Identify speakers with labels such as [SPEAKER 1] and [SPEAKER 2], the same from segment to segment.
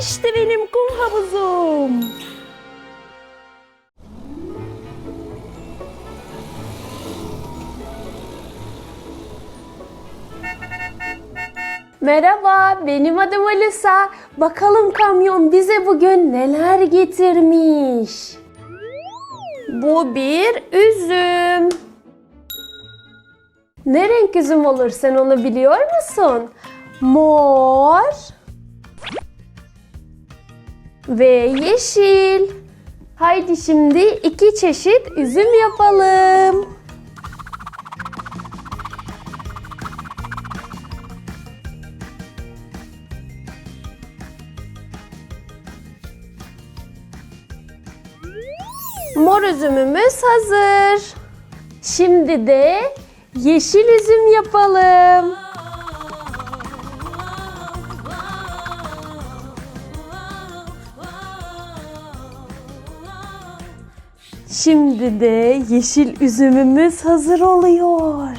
[SPEAKER 1] İşte benim kum havuzum. Merhaba, benim adım Alisa. Bakalım kamyon bize bugün neler getirmiş. Bu bir üzüm. Ne renk üzüm olur sen onu biliyor musun? Mor ve yeşil. Haydi şimdi iki çeşit üzüm yapalım. Mor üzümümüz hazır. Şimdi de yeşil üzüm yapalım. Şimdi de yeşil üzümümüz hazır oluyor.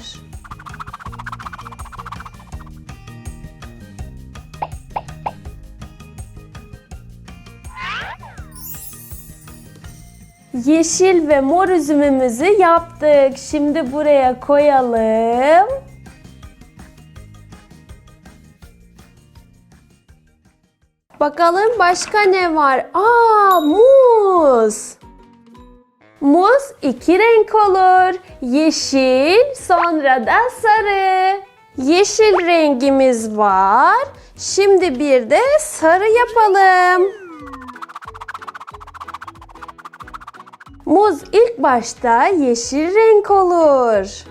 [SPEAKER 1] Yeşil ve mor üzümümüzü yaptık. Şimdi buraya koyalım. Bakalım başka ne var? Aa, muz. Muz iki renk olur. Yeşil, sonra da sarı. Yeşil rengimiz var. Şimdi bir de sarı yapalım. Muz ilk başta yeşil renk olur.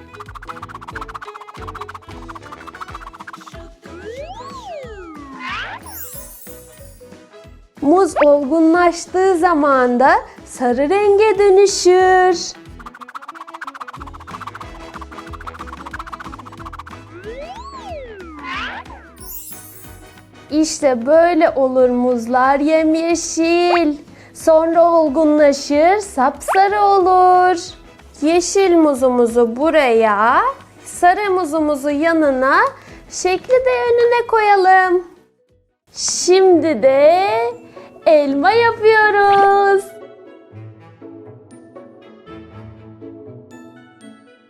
[SPEAKER 1] Muz olgunlaştığı zaman da sarı renge dönüşür. İşte böyle olur muzlar yemyeşil. Sonra olgunlaşır, sapsarı olur. Yeşil muzumuzu buraya, sarı muzumuzu yanına, şekli de önüne koyalım. Şimdi de elma yapıyoruz.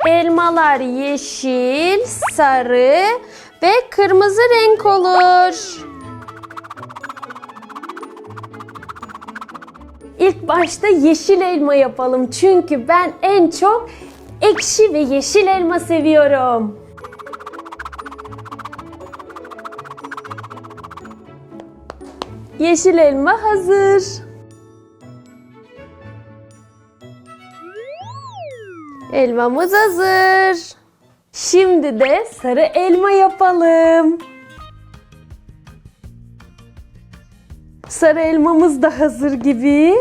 [SPEAKER 1] Elmalar yeşil, sarı ve kırmızı renk olur. İlk başta yeşil elma yapalım çünkü ben en çok ekşi ve yeşil elma seviyorum. Yeşil elma hazır. Elmamız hazır. Şimdi de sarı elma yapalım. Sarı elmamız da hazır gibi.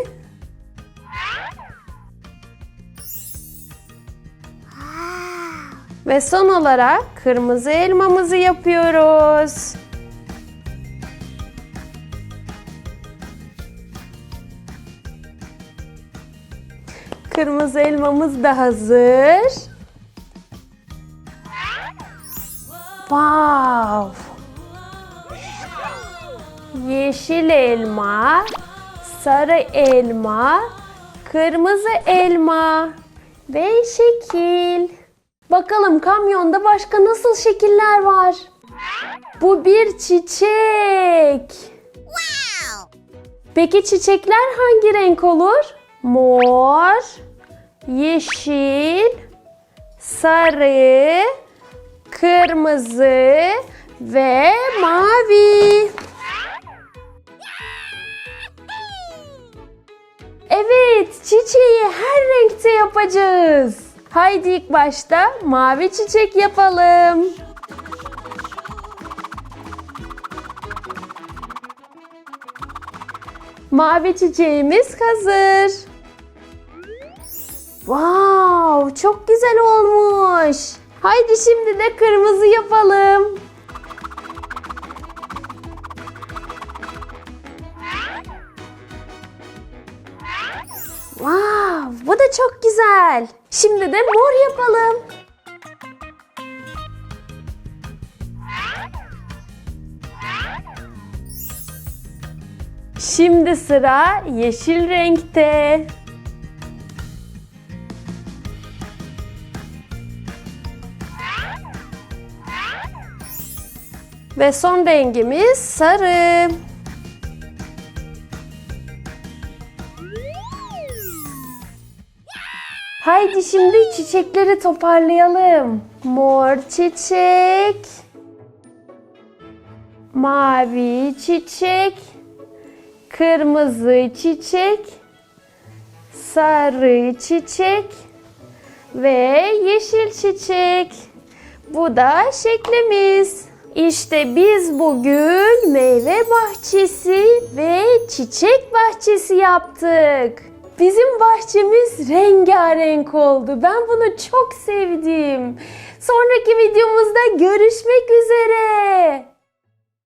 [SPEAKER 1] Ve son olarak kırmızı elmamızı yapıyoruz. Kırmızı elmamız da hazır. Wow! Yeşil elma, sarı elma, kırmızı elma ve şekil. Bakalım kamyonda başka nasıl şekiller var? Bu bir çiçek. Peki çiçekler hangi renk olur? Mor, yeşil, sarı, kırmızı ve mavi. Evet, çiçeği her renkte yapacağız. Haydi ilk başta mavi çiçek yapalım. Mavi çiçeğimiz hazır. Wow, çok güzel olmuş. Haydi şimdi de kırmızı yapalım. Wow, bu da çok güzel. Şimdi de mor yapalım. Şimdi sıra yeşil renkte. Ve son rengimiz sarı. Haydi şimdi çiçekleri toparlayalım. Mor çiçek. Mavi çiçek. Kırmızı çiçek. Sarı çiçek. Ve yeşil çiçek. Bu da şeklimiz. İşte biz bugün meyve bahçesi ve çiçek bahçesi yaptık. Bizim bahçemiz rengarenk oldu. Ben bunu çok sevdim. Sonraki videomuzda görüşmek üzere.